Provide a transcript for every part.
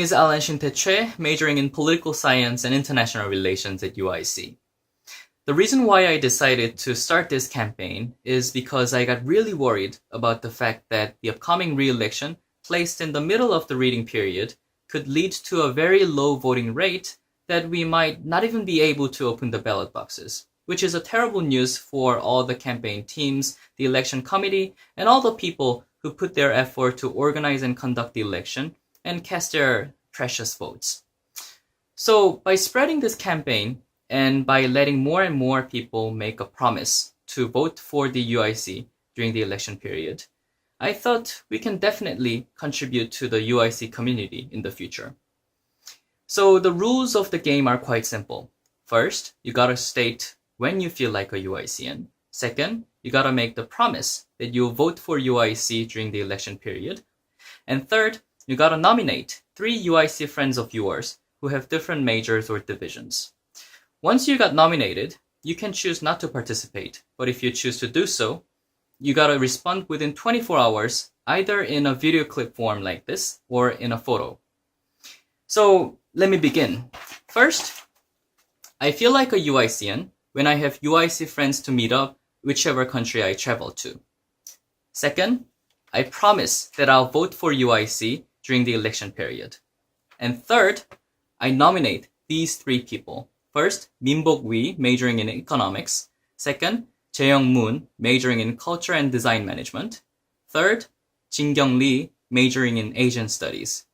is Alan Shin-tae Choi, majoring in political science and international relations at UIC. The reason why I decided to start this campaign is because I got really worried about the fact that the upcoming re-election placed in the middle of the reading period could lead to a very low voting rate that we might not even be able to open the ballot boxes, which is a terrible news for all the campaign teams, the election committee, and all the people who put their effort to organize and conduct the election and cast their precious votes. So, by spreading this campaign and by letting more and more people make a promise to vote for the UIC during the election period, I thought we can definitely contribute to the UIC community in the future. So, the rules of the game are quite simple. First, you gotta state when you feel like a UICN. Second, you gotta make the promise that you'll vote for UIC during the election period. And third, you gotta nominate three UIC friends of yours who have different majors or divisions. Once you got nominated, you can choose not to participate, but if you choose to do so, you gotta respond within 24 hours, either in a video clip form like this or in a photo. So let me begin. First, I feel like a UICN when I have UIC friends to meet up whichever country I travel to. Second, I promise that I'll vote for UIC during the election period. And third, I nominate these three people. First, Minbok Wee, majoring in economics. Second, Jaeyoung Moon, majoring in culture and design management. Third, Jin-kyung Lee, majoring in Asian studies.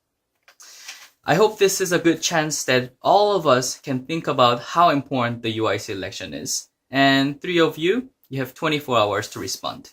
I hope this is a good chance that all of us can think about how important the UIC election is. And three of you, you have 24 hours to respond.